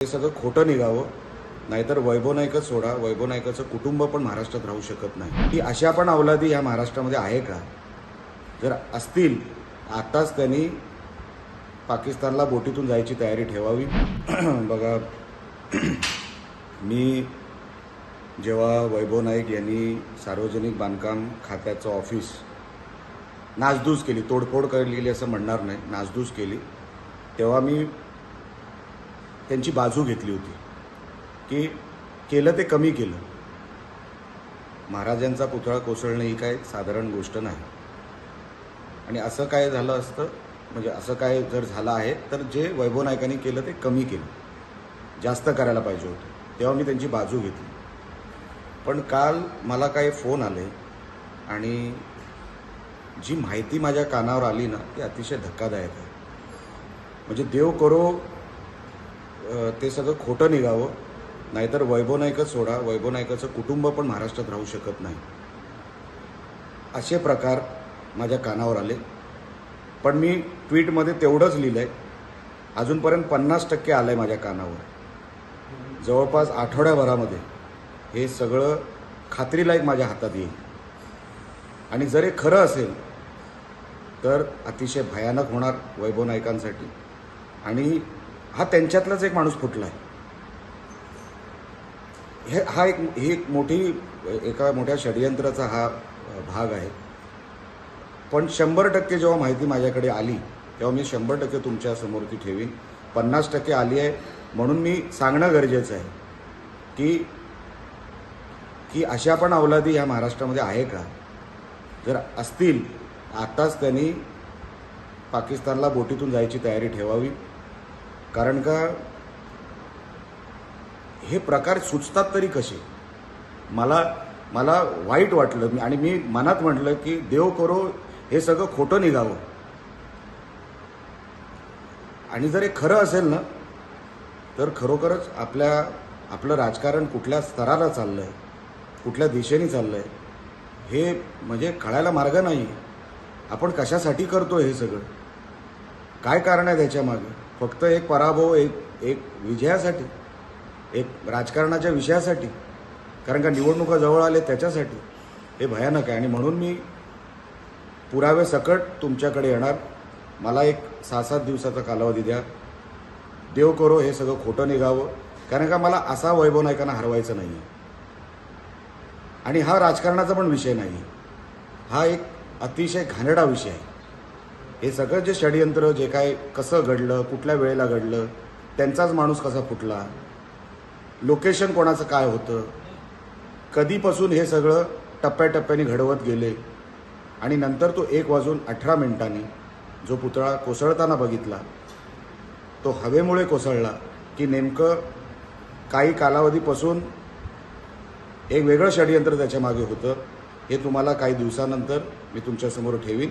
हे सगळं खोटं निघावं. नाहीतर वैभव नाईकच सोडा. वैभव नाईकाचं कुटुंब पण महाराष्ट्रात राहू शकत नाही. की अशा पण अवलादी ह्या महाराष्ट्रामध्ये आहे का? जर असतील आताच त्यांनी पाकिस्तानला बोटीतून जायची तयारी ठेवावी. बघा मी जेव्हा वैभव नाईक यांनी सार्वजनिक बांधकाम खात्याचं ऑफिस नासधूस केली तोडफोड केली असं म्हणणार नाही नासधूस केली तेव्हा मी त्यांची बाजू घेतली होती. की केलं ते कमी केलं. महाराजांचा पुतळा कोसळणं ही काय साधारण गोष्ट नाही. आणि असं काय झालं असतं म्हणजे असं काय जर झालं आहे तर जे वैभव नायकांनी केलं ते कमी केलं. जास्त करायला पाहिजे होतं. तेव्हा मी त्यांची बाजू घेतली. पण काल मला काही फोन आले आणि जी माहिती माझ्या कानावर आली ना ती अतिशय धक्कादायक आहे. म्हणजे देव करो ते सगळं खोटं निघावं. नाहीतर वैभव नाईकच सोडा. वैभव नाईकाचं कुटुंब पण महाराष्ट्रात राहू शकत नाही. असे प्रकार माझ्या कानावर आले. पण मी ट्विटमध्ये तेवढंच लिहिलं आहे अजूनपर्यंत पन्नास टक्के आलं आहे माझ्या कानावर. जवळपास आठवड्याभरामध्ये हे सगळं खात्रीलायक माझ्या हातात येईल. आणि जर हे खरं असेल तर अतिशय भयानक होणार वैभव नायकांसाठी आणि हा त्यांच्यातलाच एक माणूस फुटला आहे हे हा एक ही एक मोठी एका मोठ्या षडयंत्राचा हा भाग आहे. पण शंभर टक्के जेव्हा माहिती माझ्याकडे आली तेव्हा मी शंभर टक्के तुमच्यासमोर ती ठेवीन. पन्नास टक्के आली आहे. म्हणून मी सांगणं गरजेचं आहे की की अशा पण अवलादी ह्या महाराष्ट्रामध्ये आहे का? जर असतील आताच त्यांनी पाकिस्तानला बोटीतून जायची तयारी ठेवावी. कारण का? हे प्रकार सुचतात तरी कसे? मला मला वाईट वाटलं. आणि मी मनात म्हटलं की देव करो हे सगळं खोटं निघावं. आणि जर हे खरं असेल ना तर खरोखरच आपल्या आपलं राजकारण कुठल्या स्तराला चाललं आहे कुठल्या दिशेने चाललं आहे हे म्हणजे कळायला मार्ग नाही आपण कशासाठी करतो हे सगळं? काय कारण आहे त्याच्यामागे फक्त एक पराभव एक एक विजयासाठी एक राजकारणाच्या विषयासाठी कारण का निवडणुका जवळ आले त्याच्यासाठी हे भयानक आहे. आणि म्हणून मी पुरावे सकट तुमच्याकडे येणार. मला एक सहा सात दिवसाचा कालावधी द्या. देव करो हे सगळं खोटं निघावं. कारण का मला असा वैभव नायकांना हरवायचं नाही आहे आणि हा राजकारणाचा पण विषय नाही हा एक अतिशय घाणेरडा विषय आहे. हे सगळं जे षडयंत्र जे काय कसं घडलं कुठल्या वेळेला घडलं त्यांचाच माणूस कसा फुटला? लोकेशन कोणाचं काय होतं? कधीपासून हे सगळं टप्प्याटप्प्याने घडवत गेले? आणि नंतर तो एक वाजून अठरा मिनिटांनी जो पुतळा कोसळताना बघितला तो हवेमुळे कोसळला की नेमकं काही कालावधीपासून एक वेगळं षडयंत्र त्याच्यामागे होतं. हे तुम्हाला काही दिवसानंतर मी तुमच्यासमोर ठेवीन.